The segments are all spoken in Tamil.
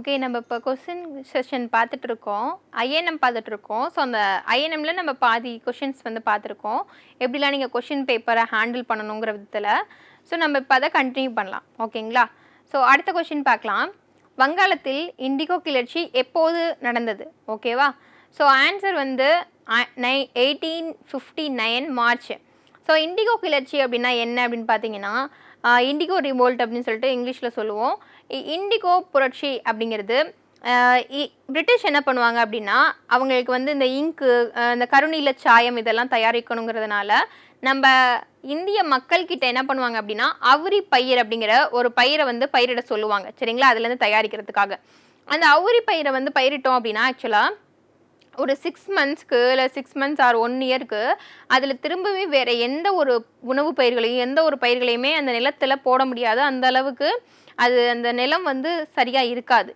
ஓகே நம்ம இப்போ கொஸ்டின் செஷன் பார்த்துட்ருக்கோம் ஐஎன்எம் பார்த்துட்ருக்கோம் ஸோ அந்த ஐஎன்எம்ல நம்ம பாதி கொஷின்ஸ் வந்து பார்த்துருக்கோம். எப்படிலாம் நீங்கள் கொஷின் பேப்பரை ஹேண்டில் பண்ணணுங்கிற விதத்தில். ஸோ நம்ம இப்போ அதை கண்டினியூ பண்ணலாம். ஓகேங்களா? ஸோ அடுத்த கொஷின் பார்க்கலாம். வங்காளத்தில் இண்டிகோ கிளர்ச்சி எப்போது நடந்தது? ஓகேவா? ஸோ ஆன்சர் வந்து நை eighteen fifty nine March so indigo கிளர்ச்சி அப்படின்னா என்ன அப்படின்னு பார்த்தீங்கன்னா இண்டிகோ ரிவோல்ட் அப்படின்னு சொல்லிட்டு இங்கிலீஷில் சொல்லுவோம். இண்டிகோ புரட்சி அப்படிங்கிறது இ- பிரிட்டிஷ் என்ன பண்ணுவாங்க அப்படின்னா அவங்களுக்கு வந்து இந்த இங்கு இந்த கருணீல சாயம் இதெல்லாம் தயாரிக்கணுங்கிறதுனால நம்ம இந்திய மக்கள்கிட்ட என்ன பண்ணுவாங்க அப்படின்னா அவுரி பயிர் அப்படிங்கிற ஒரு பயிரை வந்து பயிரிட சொல்லுவாங்க. சரிங்களா? அதுலேருந்து தயாரிக்கிறதுக்காக. அந்த அவுரி பயிரை வந்து பயிரிட்டோம் அப்படின்னா ஆக்சுவலாக ஒரு சிக்ஸ் மந்த்ஸ்க்கு இல்லை சிக்ஸ் மந்த்ஸ் ஆர் ஒன் இயருக்கு அதில் திரும்பவே வேறு எந்த ஒரு உணவு பயிர்களையும் எந்த ஒரு பயிர்களையுமே அந்த நிலத்தில் போட முடியாது. அந்த அளவுக்கு அது அந்த நிலம் வந்து சரியாக இருக்காது.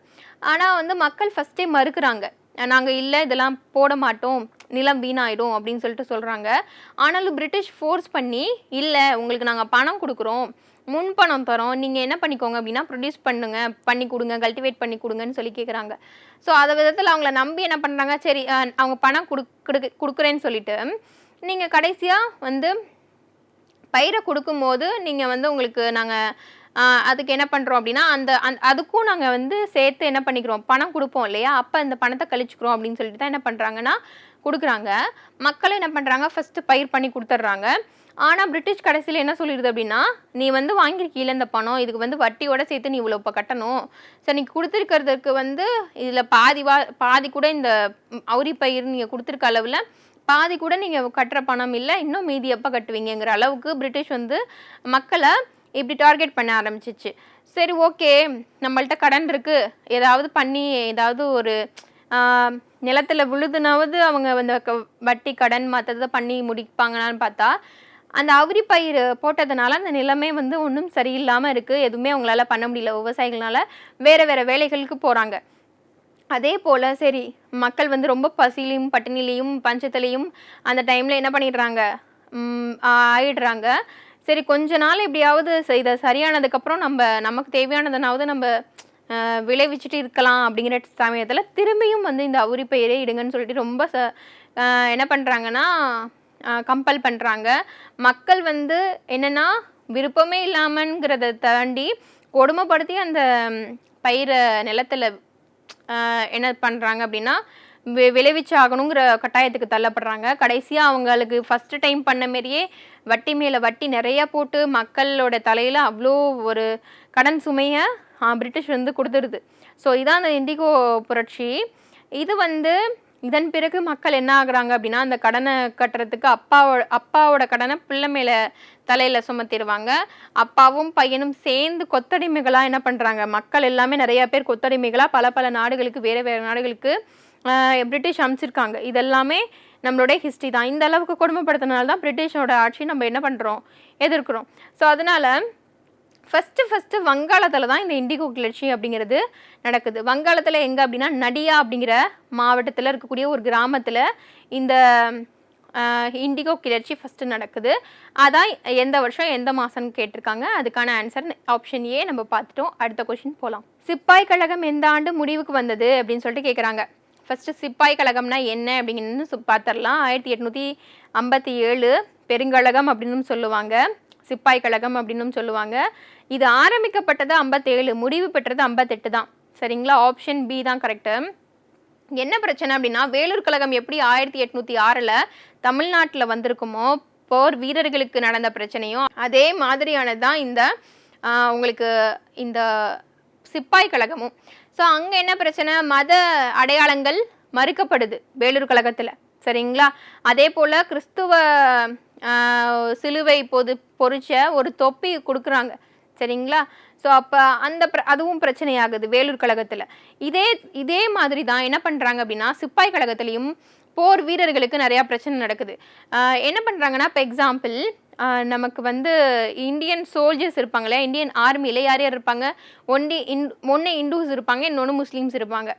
ஆனால் வந்து மக்கள் ஃபஸ்ட்டே மறுக்கிறாங்க. நாங்கள் இல்லை இதெல்லாம் போட மாட்டோம் நிலம் வீணாயிடும் அப்படின்னு சொல்லிட்டு சொல்கிறாங்க ஆனாலும் பிரிட்டிஷ் ஃபோர்ஸ் பண்ணி இல்லை உங்களுக்கு நாங்கள் பணம் கொடுக்குறோம் முன் பணம் தரோம் நீங்கள் என்ன பண்ணிக்கோங்க அப்படின்னா ப்ரொடியூஸ் பண்ணுங்க பண்ணி கொடுங்க கல்டிவேட் பண்ணி கொடுங்கன்னு சொல்லி கேட்குறாங்க ஸோ அதை விதத்தில் அவங்கள நம்பி என்ன பண்ணுறாங்க சரி அவங்க பணம் கொடு கொடுக்குறேன்னு சொல்லிட்டு நீங்கள் கடைசியாக வந்து பயிரை கொடுக்கும்போது நீங்கள் வந்து உங்களுக்கு நாங்கள் அதுக்கு என்ன பண்ணுறோம் அப்படின்னா அந்த அந் அதுக்கும் நாங்கள் வந்து சேர்த்து என்ன பண்ணிக்கிறோம்? பணம் கொடுப்போம் இல்லையா? அப்போ அந்த பணத்தை கழிச்சுக்கிறோம் அப்படின்னு சொல்லிட்டு தான் என்ன பண்ணுறாங்கன்னா கொடுக்குறாங்க. மக்களும் என்ன பண்ணுறாங்க ஃபஸ்ட்டு பயிர் பண்ணி கொடுத்துட்றாங்க. ஆனால் பிரிட்டிஷ் கடைசியில் என்ன சொல்லிடுது அப்படின்னா நீ வந்து வாங்கியிருக்கீல இந்த பணம்? இதுக்கு வந்து வட்டியோட சேர்த்து நீ இவ்வளோ இப்போ கட்டணும். சரி நீ கொடுத்துருக்கிறதுக்கு வந்து இதில் பாதி வா பாதி கூட இந்த அவுரி பயிர் நீங்கள் கொடுத்துருக்க அளவில் பாதி கூட நீங்கள் கட்டுற பணம் இல்லை. இன்னும் மீதி எப்போ கட்டுவீங்கங்கிற அளவுக்கு பிரிட்டிஷ் வந்து மக்களை இப்படி டார்கெட் பண்ண ஆரம்பிச்சிச்சு. சரி ஓகே நம்மள்ட்ட கடன் இருக்குது ஏதாவது பண்ணி ஏதாவது ஒரு நிலத்தில் விழுதுனாவது அவங்க வந்து க- வட்டி கடன் மற்றதை பண்ணி முடிப்பாங்களான்னு பார்த்தா அந்த அவுரி பயிர் போட்டதுனால அந்த நிலமே வந்து ஒன்றும் சரியில்லாமல் இருக்குது எதுவுமே அவங்களால பண்ண முடியல. விவசாயிகளால் வேறு வேறு வேலைகளுக்கு போகிறாங்க அதே போல் சரி மக்கள் வந்து ரொம்ப பசிலையும் பட்டினிலையும் பஞ்சத்துலேயும் அந்த டைமில் என்ன பண்ணிடுறாங்க? ஆயிடுறாங்க. சரி கொஞ்ச நாள் எப்படியாவது ச- இதை சரியானதுக்கப்புறம் நம்ம நமக்கு தேவையானதுனாவது நம்ம விளைவிச்சுட்டு விளைவிச்சிட்டு இருக்கலாம் அப்படிங்கிற சமயத்தில் திரும்பியும் வந்து இந்த அவுரி பயிரே இடுங்கன்னு சொல்லிட்டு ரொம்ப ச என்ன பண்ணுறாங்கன்னா கம்பல் பண்ணுறாங்க மக்கள் வந்து என்னென்னா விருப்பமே இல்லாமங்கிறத தாண்டி கொடுமைப்படுத்தி அந்த பயிரை நிலத்தில் என்ன பண்ணுறாங்க அப்படின்னா வி விளைவிச்சாகணுங்கிற கட்டாயத்துக்கு தள்ளப்படுறாங்க. கடைசியாக அவங்களுக்கு ஃபஸ்ட்டு டைம் பண்ண மாரியே வட்டி மேலே வட்டி நிறையா போட்டு மக்களோட தலையில் அவ்வளோ ஒரு கடன் சுமையை பிரிட்டிஷ் வந்து கொடுத்துருது ஸோ இதான் அந்த இண்டிகோ புரட்சி. இது வந்து இதன் பிறகு மக்கள் என்ன ஆகுறாங்க அப்படின்னா அந்த கடனை கட்டுறதுக்கு அப்பாவோட அப்பாவோட கடனை பிள்ளை மேலே தலையில் சுமத்திடுவாங்க. அப்பாவும் பையனும் சேர்ந்து கொத்தடிமைகளாக என்ன பண்ணுறாங்க மக்கள் எல்லாமே நிறையா பேர் கொத்தடிமைகளாக பல பல நாடுகளுக்கு வேறு வேறு நாடுகளுக்கு பிரிட்டிஷ் அனுப்பிச்சிருக்காங்க. இதெல்லாமே நம்மளுடைய ஹிஸ்ட்ரி தான். இந்த அளவுக்கு கொடுமைப்படுத்தினால தான் பிரிட்டிஷோட ஆட்சி நம்ம என்ன பண்ணுறோம் எதிர்க்கிறோம். ஸோ அதனால் ஃபஸ்ட்டு ஃபஸ்ட்டு வங்காளத்தில் தான் இந்த இண்டிகோ கிளர்ச்சி அப்படிங்கிறது நடக்குது. வங்காளத்தில் எங்கே அப்படின்னா நடியா அப்படிங்கிற மாவட்டத்தில் இருக்கக்கூடிய ஒரு கிராமத்தில் இந்த இண்டிகோ கிளர்ச்சி ஃபஸ்ட்டு நடக்குது. அதான் எந்த வருஷம் எந்த மாதம்னு கேட்டிருக்காங்க. அதுக்கான ஆன்சர் ஆப்ஷன் ஏ நம்ம பார்த்துட்டோம். அடுத்த கொஷின் போகலாம் சிப்பாய் கழகம் எந்த ஆண்டு முடிவுக்கு வந்தது அப்படின்னு சொல்லிட்டு கேட்குறாங்க ஃபஸ்ட்டு சிப்பாய் கழகம்னா என்ன அப்படிங்கிறது சு- பார்த்துடலாம் ஆயிரத்தி எட்நூற்றி ஐம்பத்தி ஏழு பெருங்கழகம் அப்படின்னு சொல்லுவாங்க. சிப்பாய் கழகம் அப்படின்னும் சொல்லுவாங்க. இது ஆரம்பிக்கப்பட்டது ஐம்பத்தேழு முடிவு பெற்றது ஐம்பத்தெட்டு தான். சரிங்களா? ஆப்ஷன் பி தான் கரெக்டு என்ன பிரச்சனை அப்படின்னா வேலூர் கழகம் எப்படி ஆயிரத்தி எட்நூற்றி ஆறில் தமிழ்நாட்டில் வந்திருக்குமோ போர் வீரர்களுக்கு நடந்த பிரச்சனையும் அதே மாதிரியானது தான் இந்த உங்களுக்கு இந்த சிப்பாய் கழகமும். ஸோ அங்கே என்ன பிரச்சனை? மத அடையாளங்கள் மறுக்கப்படுது வேலூர் கழகத்தில். சரிங்களா? அதே போல் கிறிஸ்துவ சிலுவை பொது பொறிச்ச ஒரு தொப்பி கொடுக்குறாங்க. சரிங்களா? ஸோ அப்போ அந்த பிர அதுவும் பிரச்சனையாகுது வேலூர் கழகத்தில். இதே இதே மாதிரி தான் என்ன பண்ணுறாங்க அப்படின்னா சிப்பாய் கழகத்துலேயும் போர் வீரர்களுக்கு நிறையா பிரச்சனை நடக்குது. என்ன பண்ணுறாங்கன்னா இப்போ எக்ஸாம்பிள் நமக்கு வந்து இந்தியன் சோல்ஜர்ஸ் இருப்பாங்க இல்லையா? இந்தியன் ஆர்மியில் யார் யார் இருப்பாங்க? ஒன்லி இன் ஒன்று இந்துஸ் இருப்பாங்க இன்னொன்று முஸ்லீம்ஸ் இருப்பாங்க.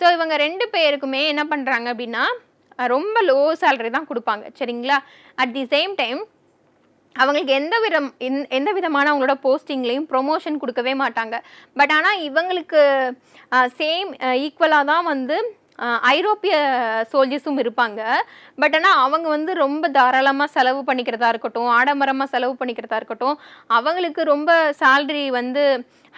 ஸோ இவங்க ரெண்டு பேருக்குமே என்ன பண்ணுறாங்க அப்படின்னா ரொம்ப லோ சேலரி தான் கொடுப்பாங்க. சரிங்களா? அட் தி சேம் டைம் அவங்களுக்கு எந்த விதம் எந்- எந்த விதமான அவங்களோட போஸ்டிங்லேயும் ப்ரொமோஷன் கொடுக்கவே மாட்டாங்க. பட் ஆனால் இவங்களுக்கு சேம் ஈக்குவலாக தான் வந்து ஐரோப்பிய சோல்ஜர்ஸும் இருப்பாங்க. பட் ஆனால் அவங்க வந்து ரொம்ப தாராளமாக செலவு பண்ணிக்கிறதா இருக்கட்டும் ஆடம்பரமாக செலவு பண்ணிக்கிறதா இருக்கட்டும் அவங்களுக்கு ரொம்ப சேல்ரி வந்து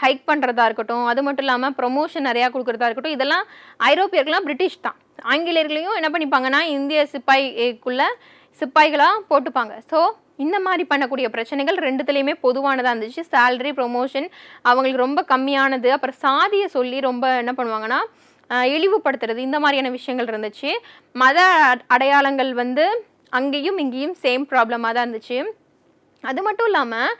ஹைக் பண்ணுறதா இருக்கட்டும் அது மட்டும் இல்லாமல் ப்ரொமோஷன் நிறையா கொடுக்குறதா இருக்கட்டும் இதெல்லாம் ஐரோப்பியர்கள்லாம் பிரிட்டிஷ் தான். ஆங்கிலேயர்களையும் என்ன பண்ணிப்பாங்கன்னா இந்திய சிப்பாய்க்குள்ள சிப்பாய்களாக போட்டுப்பாங்க. ஸோ இந்த மாதிரி பண்ணக்கூடிய பிரச்சனைகள் ரெண்டுத்துலேயுமே பொதுவானதாக இருந்துச்சு. சேல்ரி ப்ரொமோஷன் அவங்களுக்கு ரொம்ப கம்மியானது. அப்புறம் சாதியை சொல்லி ரொம்ப என்ன பண்ணுவாங்கன்னா இழிவுபடுத்துறது இந்த மாதிரியான விஷயங்கள் இருந்துச்சு. மத அடையாளங்கள் வந்து அங்கேயும் இங்கேயும் சேம் ப்ராப்ளமாக தான் இருந்துச்சு. அது மட்டும் இல்லாமல்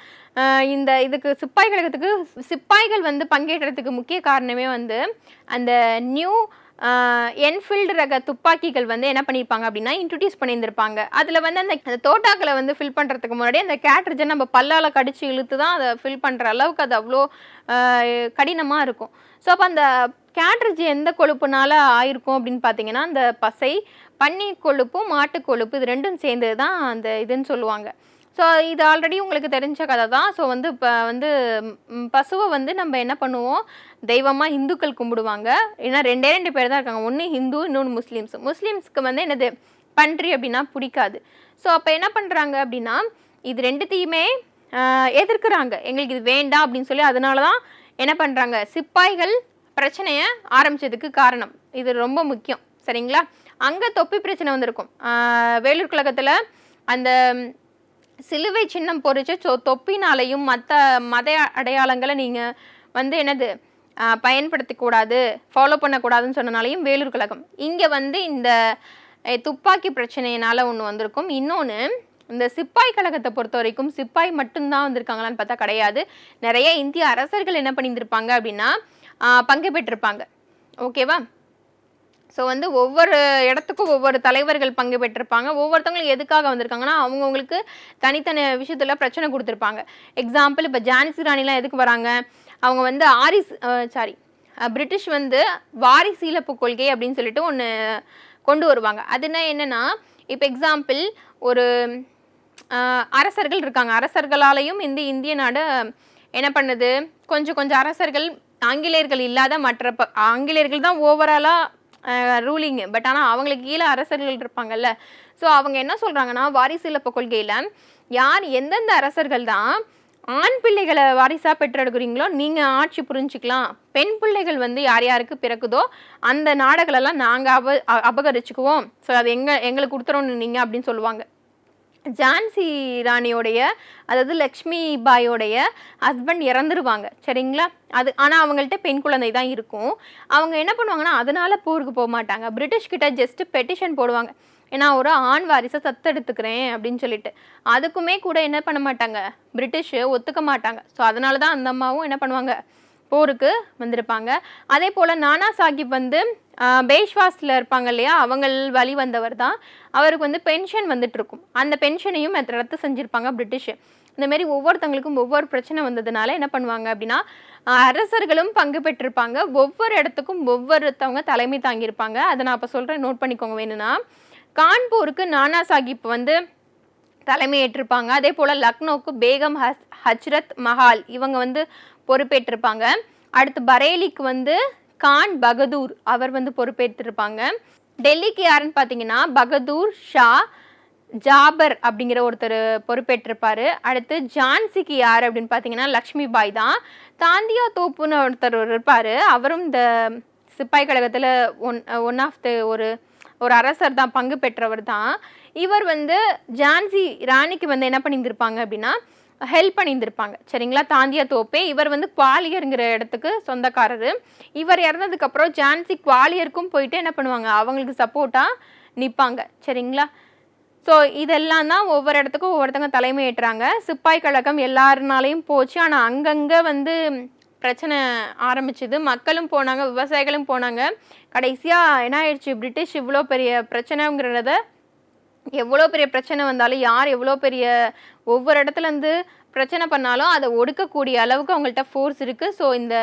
இந்த இதுக்கு சிப்பாய் கழகத்துக்கு சிப்பாய்கள் வந்து பங்கேற்றதுக்கு முக்கிய காரணமே வந்து அந்த நியூ என்ஃபீல்டு ரக துப்பாக்கிகள் வந்து என்ன பண்ணியிருப்பாங்க அப்படின்னா இன்ட்ரடியூஸ் பண்ணியிருந்திருப்பாங்க. அதில் வந்து அந்த அந்த தோட்டாக்களை வந்து ஃபில் பண்ணுறதுக்கு முன்னாடி அந்த கேட்ரிஜை நம்ம பல்லால் கடிச்சு இழுத்து தான் அதை ஃபில் பண்ணுற அளவுக்கு அது அவ்வளோ கடினமாக இருக்கும். ஸோ அப்போ அந்த கேட்ரஜி எந்த கொழுப்புனால ஆயிருக்கும் அப்படின்னு பார்த்தீங்கன்னா அந்த பசை பன்னீர் கொழுப்பும் மாட்டு கொழுப்பு இது ரெண்டும் சேர்ந்தது தான் அந்த இதுன்னு சொல்லுவாங்க. ஸோ இது ஆல்ரெடி உங்களுக்கு தெரிஞ்ச கதை தான். ஸோ வந்து இப்போ வந்து பசுவை வந்து நம்ம என்ன பண்ணுவோம்? தெய்வமாக இந்துக்கள் கும்பிடுவாங்க. ஏன்னா ரெண்டே ரெண்டு பேர் தான் இருக்காங்க. ஒன்று ஹிந்து இன்னொன்று முஸ்லீம்ஸ். முஸ்லீம்ஸ்க்கு வந்து என்னது? பன்றி அப்படின்னா பிடிக்காது. ஸோ அப்போ என்ன பண்ணுறாங்க அப்படின்னா இது ரெண்டுத்தையுமே எதிர்க்கிறாங்க. எங்களுக்கு இது வேண்டாம் அப்படின்னு சொல்லி அதனால தான் என்ன பண்ணுறாங்க சிப்பாய்கள் பிரச்சனையை ஆரம்பிச்சதுக்கு காரணம். இது ரொம்ப முக்கியம். சரிங்களா? அங்கே தொப்பி பிரச்சனை வந்திருக்கும். வேலூர் கழகத்தில் அந்த சிலுவை சின்னம் பொறிச்ச சொ தொப்பினாலையும் மற்ற மத அடையாளங்களை நீங்கள் வந்து என்னது பயன்படுத்தக்கூடாது ஃபாலோ பண்ணக்கூடாதுன்னு சொன்னனாலையும் வேலூர் கழகம். இங்கே வந்து இந்த துப்பாக்கி பிரச்சனையினால் ஒன்று வந்திருக்கும். இன்னொன்று இந்த சிப்பாய் கழகத்தை பொறுத்த வரைக்கும் சிப்பாய் மட்டும்தான் வந்திருக்காங்களான்னு பார்த்தா கிடையாது. நிறைய இந்திய அரசர்கள் என்ன பண்ணியிருந்திருப்பாங்க அப்படின்னா பங்கு பெற்றிருப்பாங்க. ஓகேவா? ஸோ வந்து ஒவ்வொரு இடத்துக்கும் ஒவ்வொரு தலைவர்கள் பங்கு பெற்றிருப்பாங்க. ஒவ்வொருத்தவங்களும் எதுக்காக வந்திருக்காங்கன்னா அவங்கவுங்களுக்கு தனித்தனி விஷயத்தில் பிரச்சனை கொடுத்துருப்பாங்க. எக்ஸாம்பிள் இப்போ ஜான்சி ராணிலாம் எதுக்கு வராங்க? அவங்க வந்து ஆரிஸ் சாரி பிரிட்டிஷ் வந்து வாரிசு இழப்பு கொள்கை அப்படின்னு சொல்லிட்டு ஒன்று கொண்டு வருவாங்க. அதுனா என்னென்னா இப்போ எக்ஸாம்பிள் ஒரு அரசர்கள் இருக்காங்க. அரசர்களாலையும் இந்த இந்திய நாடு என்ன பண்ணுது? கொஞ்சம் கொஞ்சம் அரசர்கள் ஆங்கிலேயர்கள் இல்லாத மற்ற ப ஆங்கிலேயர்கள் தான் ஓவராலாக ரூலிங் பட் ஆனால் அவங்களுக்கு கீழே அரசர்கள் இருப்பாங்கல்ல. ஸோ அவங்க என்ன சொல்கிறாங்கன்னா வாரிசு இழப்பு கொள்கையில் யார் எந்தெந்த அரசர்கள் தான் ஆண் பிள்ளைகளை வாரிசாக பெற்றெடுக்கிறீங்களோ நீங்கள் ஆட்சி புரிஞ்சிக்கலாம். பெண் பிள்ளைகள் வந்து யார் யாருக்கு பிறக்குதோ அந்த நாடுகளெல்லாம் நாங்கள் அப அபகரிச்சுக்குவோம். ஸோ அது எங்கள் எங்களுக்கு கொடுத்துறோன்னு நீங்கள் அப்படின்னு சொல்லுவாங்க. ஜான்சி ராணியோடைய அதாவது லக்ஷ்மி பாயோடைய ஹஸ்பண்ட் இறந்துருவாங்க. சரிங்களா? அது ஆனால் அவங்கள்ட்ட பெண் குழந்தை தான் இருக்கும். அவங்க என்ன பண்ணுவாங்கன்னா அதனால் போருக்கு போக மாட்டாங்க. பிரிட்டிஷ் கிட்ட ஜஸ்ட் பெட்டிஷன் போடுவாங்க. ஏன்னா ஒரு ஆண் வாரிசை சத்தெடுத்துக்கிறேன் அப்படின்னு சொல்லிட்டு. அதுக்குமே கூட என்ன பண்ண மாட்டாங்க? பிரிட்டிஷ் ஒத்துக்க மாட்டாங்க. ஸோ அதனால தான் அந்த அம்மாவும் என்ன பண்ணுவாங்க? போருக்கு வந்திருப்பாங்க. அதே போல் நானா சாஹிப் வந்து பேஷ்வாஸில் இருப்பாங்க இல்லையா? அவங்கள் வழி வந்தவர் தான் அவருக்கு வந்து பென்ஷன் வந்துட்டு இருக்கும் அந்த பென்ஷனையும் ரத்து செஞ்சுருப்பாங்க பிரிட்டிஷ். இந்தமாரி ஒவ்வொருத்தங்களுக்கும் ஒவ்வொரு பிரச்சனை வந்ததுனால என்ன பண்ணுவாங்க அப்படின்னா அரசர்களும் பங்கு பெற்றிருப்பாங்க. ஒவ்வொரு இடத்துக்கும் ஒவ்வொருத்தவங்க தலைமை தாங்கியிருப்பாங்க. அதை நான் அப்போ சொல்கிறேன் நோட் பண்ணிக்கோங்க வேணும்னா. கான்பூருக்கு நானா சாஹிப் வந்து தலைமையேற்றிருப்பாங்க. அதே போல் லக்னோவுக்கு பேகம் ஹஸ் ஹஜ்ரத் மஹால் இவங்க வந்து பொறுப்பேற்றிருப்பாங்க. அடுத்து பரேலிக்கு வந்து கான் பகதூர் அவர் வந்து பொறுப்பேற்றிருப்பாங்க. டெல்லிக்கு யாருன்னு பார்த்தீங்கன்னா பகதூர் ஷா ஜாபர் அப்படிங்கிற ஒருத்தர் பொறுப்பேற்றிருப்பார். அடுத்து ஜான்சிக்கு யார் அப்படின்னு பார்த்தீங்கன்னா லக்ஷ்மி பாய் தான். தாந்தியா தோப்புன்னு ஒருத்தர் இருப்பார். அவரும் இந்த சிப்பாய் கழகத்தில் ஒன் ஒன் ஆஃப் த ஒரு ஒரு அரசர் தான் பங்கு பெற்றவர் தான். இவர் வந்து ஜான்சி ராணிக்கு வந்து என்ன பண்ணியிருந்திருப்பாங்க அப்படின்னா ஹெல்ப் பண்ணியிருந்திருப்பாங்க. சரிங்களா? தாந்தியா தோப்பே. இவர் வந்து குவாலியருங்கிற இடத்துக்கு சொந்தக்காரரு. இவர் இறந்ததுக்கப்புறம் ஜான்சி குவாலியருக்கும் போயிட்டு என்ன பண்ணுவாங்க? அவங்களுக்கு சப்போர்ட்டாக நிற்பாங்க சரிங்களா? ஸோ இதெல்லாம் தான் ஒவ்வொரு இடத்துக்கும் ஒவ்வொருத்தங்க ஏற்றுறாங்க சிப்பாய் கழகம் எல்லாருனாலையும் போச்சு. ஆனால் அங்கங்கே வந்து பிரச்சனை ஆரம்பிச்சுது. மக்களும் போனாங்க விவசாயிகளும் போனாங்க. கடைசியாக என்ன ஆயிடுச்சு? பிரிட்டிஷ் இவ்வளோ பெரிய பிரச்சனைங்கிறத எவ்வளோ பெரிய பிரச்சனை வந்தாலும் யார் எவ்வளோ பெரிய ஒவ்வொரு இடத்துல இருந்து பிரச்சனை பண்ணாலும் அதை ஒடுக்கக்கூடிய அளவுக்கு அவங்கள்ட்ட ஃபோர்ஸ் இருக்குது ஸோ இந்த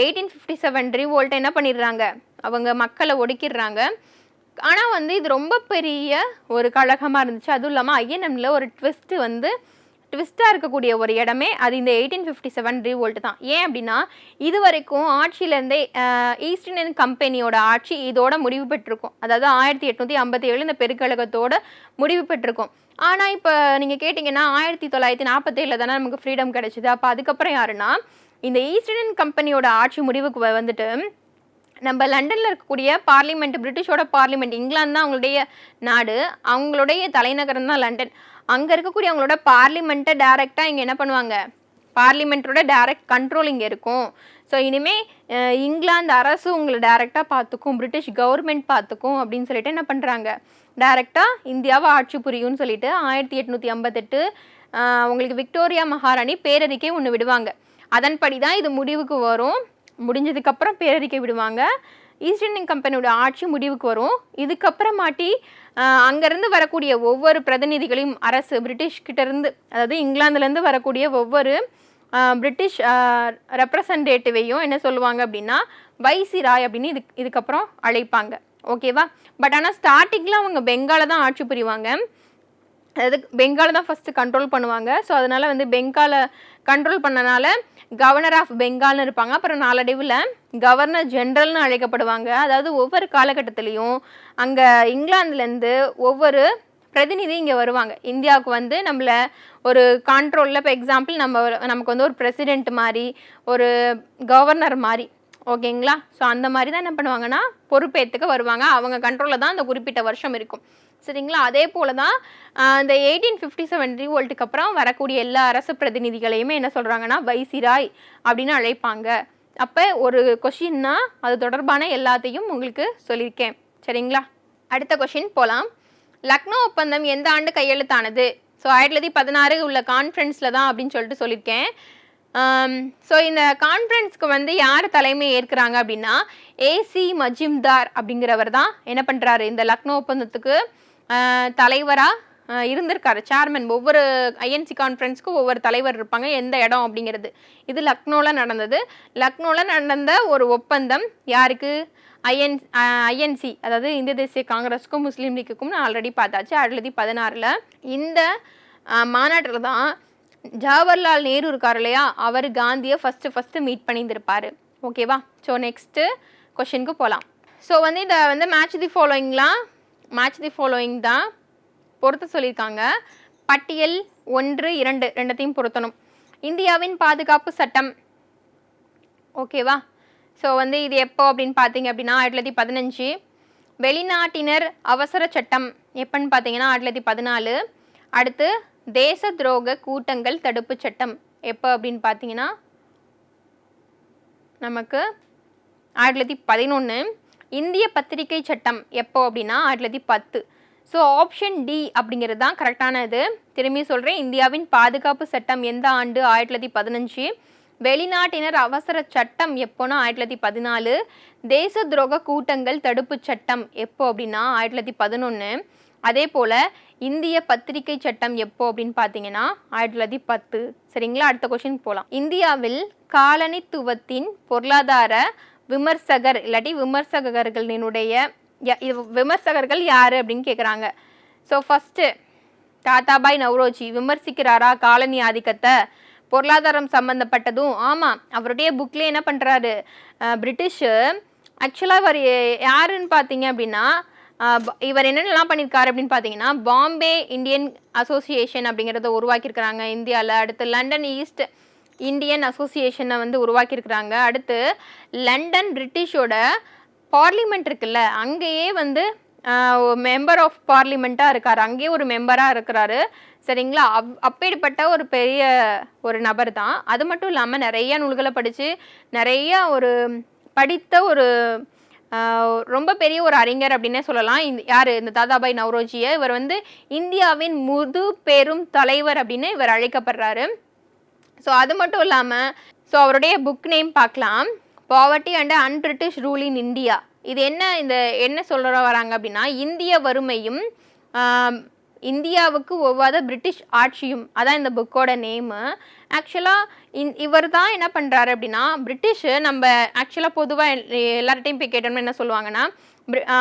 எயிட்டீன் ஃபிஃப்டி செவன் ரிவோல்ட்டை என்ன பண்ணிடுறாங்க? அவங்க மக்களை ஒடுக்கிடுறாங்க. ஆனால் வந்து இது ரொம்ப பெரிய ஒரு கழகமாக இருந்துச்சு. அதுவும் இல்லாமல் ஐஎன்எம்மில் ஒரு ட்விஸ்ட்டு வந்து ட்விஸ்ட்டாக இருக்கக்கூடிய ஒரு இடமே அது இந்த எயிட்டீன் ஃபிஃப்டி செவன் ரீவோல்ட் தான். ஏன் அப்படின்னா இது வரைக்கும் ஆட்சியிலேருந்தே ஈஸ்ட் இந்தியன் கம்பெனியோட ஆட்சி இதோட முடிவு பெற்றிருக்கும். அதாவது ஆயிரத்தி எட்நூற்றி ஐம்பத்தி ஏழு இந்த பெருக்கழகத்தோட முடிவு பெற்றிருக்கும். ஆனால் இப்போ நீங்கள் கேட்டிங்கன்னா ஆயிரத்தி தொள்ளாயிரத்தி நாற்பத்தேழில் தானே நமக்கு ஃப்ரீடம் கிடைச்சிது. அப்போ அதுக்கப்புறம் யாருன்னா இந்த ஈஸ்ட் இந்தியன் கம்பெனியோட ஆட்சி முடிவுக்கு வந்துட்டு நம்ம லண்டனில் இருக்கக்கூடிய பார்லிமெண்ட் பிரிட்டிஷோட பார்லிமெண்ட் இங்கிலாந்து தான் அவங்களுடைய நாடு. அவங்களுடைய தலைநகரம் தான் லண்டன். அங்கே இருக்கக்கூடிய அவங்களோட பார்லிமெண்ட்டை டைரெக்டாக இங்கே என்ன பண்ணுவாங்க? பார்லிமெண்ட்டோட டைரக்ட் கண்ட்ரோல் இங்கே இருக்கும். ஸோ இனிமேல் இங்கிலாந்து அரசு உங்களை டைரெக்டாக பார்த்துக்கும் பிரிட்டிஷ் கவர்மெண்ட் பார்த்துக்கும் அப்படின்னு சொல்லிட்டு என்ன பண்ணுறாங்க டைரெக்டாக இந்தியாவை ஆட்சி புரியும்னு சொல்லிட்டு ஆயிரத்தி எட்நூற்றி ஐம்பத்தெட்டு உங்களுக்கு விக்டோரியா மகாராணி பேரறிக்கை ஒன்று விடுவாங்க. அதன்படி தான் இது முடிவுக்கு வரும். முடிஞ்சதுக்கப்புறம் பேரறிக்கை விடுவாங்க. ஈஸ்ட் இந்தியன் கம்பெனியோட ஆட்சி முடிவுக்கு வரும். இதுக்கப்புறமாட்டி அங்கேருந்து வரக்கூடிய ஒவ்வொரு பிரதிநிதிகளையும் அரசு பிரிட்டிஷ் இருந்து அதாவது இங்கிலாந்துலேருந்து வரக்கூடிய ஒவ்வொரு பிரிட்டிஷ் ரெப்ரசன்டேட்டிவையும் என்ன சொல்லுவாங்க அப்படின்னா வைசிராய் அப்படின்னு இதுக்கு இதுக்கப்புறம் அழைப்பாங்க. ஓகேவா பட் ஆனால் ஸ்டார்டிங்கில் அவங்க பெங்காலை தான் ஆட்சி புரிவாங்க. அதாவது பெங்காலை தான் ஃபஸ்ட்டு கண்ட்ரோல் பண்ணுவாங்க. ஸோ அதனால் வந்து பெங்காலை கண்ட்ரோல் பண்ணனால கவர்னர் ஆஃப் பெங்கால்னு இருப்பாங்க. அப்புறம் நாளடைவில் கவர்னர் ஜென்ரல்னு அழைக்கப்படுவாங்க. அதாவது ஒவ்வொரு காலகட்டத்திலையும் அங்கே இங்கிலாந்துலேருந்து ஒவ்வொரு பிரதிநிதி இங்கே வருவாங்க. இந்தியாவுக்கு வந்து நம்மளை ஒரு கான்ட்ரோலில் இப்போ எக்ஸாம்பிள் நம்ம நமக்கு வந்து ஒரு பிரசிடென்ட் மாதிரி ஒரு கவர்னர் மாதிரி ஓகேங்களா ஸோ அந்த மாதிரி தான் என்ன பண்ணுவாங்கன்னா பொறுப்பேற்றுக்க வருவாங்க. அவங்க கண்ட்ரோலில் தான் அந்த குறிப்பிட்ட வருஷம் இருக்கும். சரிங்களா? அதே போல தான் இந்த எயிட்டீன் ஃபிஃப்டி செவன் ரிவோல்ட்டுக்கு அப்புறம் வரக்கூடிய எல்லா அரசு பிரதிநிதிகளையுமே என்ன சொல்கிறாங்கன்னா வைசிராய் அப்படின்னு அழைப்பாங்க. அப்போ ஒரு கொஷின்னா அது தொடர்பான எல்லாத்தையும் உங்களுக்கு சொல்லியிருக்கேன். சரிங்களா? அடுத்த கொஷின் போகலாம் லக்னோ ஒப்பந்தம் எந்த ஆண்டு கையெழுத்தானது? ஸோ ஆயிரத்தி தொள்ளாயிரத்தி பதினாறு உள்ள கான்ஃபரன்ஸில் தான் அப்படின்னு சொல்லிட்டு சொல்லியிருக்கேன். ஸோ இந்த கான்ஃபரன்ஸ்க்கு வந்து யார் தலைமை ஏற்கிறாங்க அப்படின்னா ஏசி மஜிம்தார் அப்படிங்கிறவர் தான் என்ன பண்ணுறாரு இந்த லக்னோ ஒப்பந்தத்துக்கு தலைவராக இருந்திருக்காரு. சேர்மன் ஒவ்வொரு ஐஎன்சி கான்ஃபரன்ஸ்க்கும் ஒவ்வொரு தலைவர் இருப்பாங்க. எந்த இடம் அப்படிங்கிறது. இது லக்னோவில் நடந்தது. லக்னோவில் நடந்த ஒரு ஒப்பந்தம் யாருக்கு? ஐஎன் ஐஎன்சி அதாவது இந்திய தேசிய காங்கிரஸுக்கும் முஸ்லீம் லீக்குக்கும் ஆல்ரெடி பார்த்தாச்சு. ஆயிரத்தி பதினாறில். இந்த மாநாட்டில் தான் ஜவஹர்லால் நேரு இருக்கார் இல்லையா? அவர் காந்தியை ஃபஸ்ட்டு ஃபஸ்ட்டு மீட் பண்ணியிருந்திருப்பார். ஓகேவா ஸோ நெக்ஸ்ட்டு கொஷினுக்கு போகலாம் ஸோ வந்து இதை வந்து மேட்ச் தி ஃபாலோயிங்லாம் மேட்ச் தி ஃபாலோயிங் தான் பொருத்த சொல்லியிருக்காங்க. பட்டியல் ஒன்று இரண்டு ரெண்டத்தையும் பொருத்தணும். இந்தியாவின் பாதுகாப்பு சட்டம். ஓகேவா ஸோ வந்து இது எப்போ அப்படின்னு பார்த்தீங்க அப்படின்னா ஆயிரத்தி தொள்ளாயிரத்தி பதினஞ்சு. வெளிநாட்டினர் அவசர சட்டம். எப்போன்னு பார்த்தீங்கன்னா ஆயிரத்தி தொள்ளாயிரத்தி பதினாலு. அடுத்து தேச துரோக கூட்டங்கள் தடுப்பு சட்டம். எப்போ அப்படின்னு பார்த்தீங்கன்னா நமக்கு ஆயிரத்தி தொள்ளாயிரத்தி பதினொன்று இந்திய பத்திரிகை சட்டம் எப்போ அப்படின்னா ஆயிரத்தி தொள்ளாயிரத்தி பத்து. ஸோ ஆப்ஷன் டி அப்படிங்கிறது தான் கரெக்டான இது. திரும்பி சொல்கிறேன் இந்தியாவின் பாதுகாப்பு சட்டம் எந்த ஆண்டு? ஆயிரத்தி தொள்ளாயிரத்தி பதினஞ்சு. வெளிநாட்டினர் அவசர சட்டம் எப்போனா ஆயிரத்தி தொள்ளாயிரத்தி பதினாலு. தேச துரோக கூட்டங்கள் தடுப்பு சட்டம் எப்போ அப்படின்னா ஆயிரத்தி தொள்ளாயிரத்தி பதினொன்று அதே போல் இந்திய பத்திரிகை சட்டம் எப்போ அப்படின்னு பார்த்தீங்கன்னா ஆயிரத்தி தொள்ளாயிரத்தி பத்து. சரிங்களா? அடுத்த கொஷின் போகலாம் இந்தியாவில் காலனித்துவத்தின் பொருளாதார விமர்சகர் இல்லாட்டி விமர்சகர்களினுடைய ய- விமர்சகர்கள் யார் அப்படின்னு கேட்குறாங்க ஸோ ஃபஸ்ட்டு தாத்தாபாய் நவ்ரோஜி விமர்சிக்கிறாரா? காலனி ஆதிக்கத்தை பொருளாதாரம் சம்மந்தப்பட்டதும் ஆமாம் அவருடைய புக்கில் என்ன பண்ணுறாரு பிரிட்டிஷு ஆக்சுவலாக இவர் யாருன்னு பார்த்தீங்க அப்படின்னா இவர் என்னென்னலாம் பண்ணியிருக்காரு அப்படின்னு பார்த்தீங்கன்னா பாம்பே இந்தியன் அசோசியேஷன் அப்படிங்கிறத உருவாக்கியிருக்கிறாங்க. இந்தியாவில் அடுத்து லண்டன் ஈஸ்ட் இந்தியன் அசோசியேஷனை வந்து உருவாக்கியிருக்கிறாங்க. அடுத்து லண்டன் பிரிட்டிஷோட பார்லிமெண்ட் இருக்குல்ல அங்கேயே வந்து மெம்பர் ஆஃப் பார்லிமெண்ட்டாக இருக்கார். அங்கேயே ஒரு மெம்பராக இருக்கிறாரு. சரிங்களா? அப் அப்பேற்பட்ட ஒரு பெரிய ஒரு நபர் தான். அது மட்டும் இல்லாமல் நிறைய நூல்களை படித்து நிறைய ஒரு படித்த ஒரு ரொம்ப பெரிய ஒரு அறிஞர் அப்படின்னே சொல்லலாம். இந்த யார்? இந்த தாதாபாய் நவ்ரோஜியை. இவர் வந்து இந்தியாவின் முது பெரும் தலைவர் அப்படின்னு இவர் அழைக்கப்படுறாரு. ஸோ அது மட்டும் இல்லாமல் ஸோ அவருடைய புக் நேம் பார்க்கலாம். Poverty and unBritish rule in India இது என்ன இந்த என்ன சொல்கிற வராங்க அப்படின்னா இந்திய வறுமையும் இந்தியாவுக்கு ஒவ்வாத பிரிட்டிஷ் ஆட்சியும் அதான் இந்த புக்கோட நேமு ஆக்சுவலாக இந் இவர் தான் என்ன பண்ணுறாரு அப்படின்னா பிரிட்டிஷு நம்ம ஆக்சுவலாக பொதுவாக எல்லார்ட்டையும் போய் கேட்டோம்னா என்ன சொல்லுவாங்கன்னா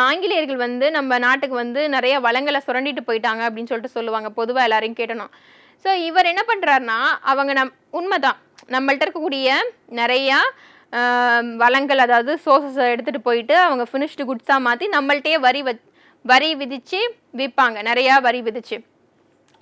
ஆங்கிலேயர்கள் வந்து நம்ம நாட்டுக்கு வந்து நிறைய வளங்களை சுரண்டிட்டு போயிட்டாங்க அப்படின்னு சொல்லிட்டு சொல்லுவாங்க பொதுவாக எல்லாரையும் கேட்டணும் ஸோ இவர் என்ன பண்ணுறாருனா அவங்க நம் உண்மைதான். நம்மள்ட்ட இருக்கக்கூடிய நிறையா வளங்கள் அதாவது சோர்சஸை எடுத்துகிட்டு போயிட்டு அவங்க ஃபினிஷ்டு குட்ஸாக மாற்றி நம்மள்கிட்டயே வரி வ வரி விதித்து விற்பாங்க நிறையா வரி விதித்து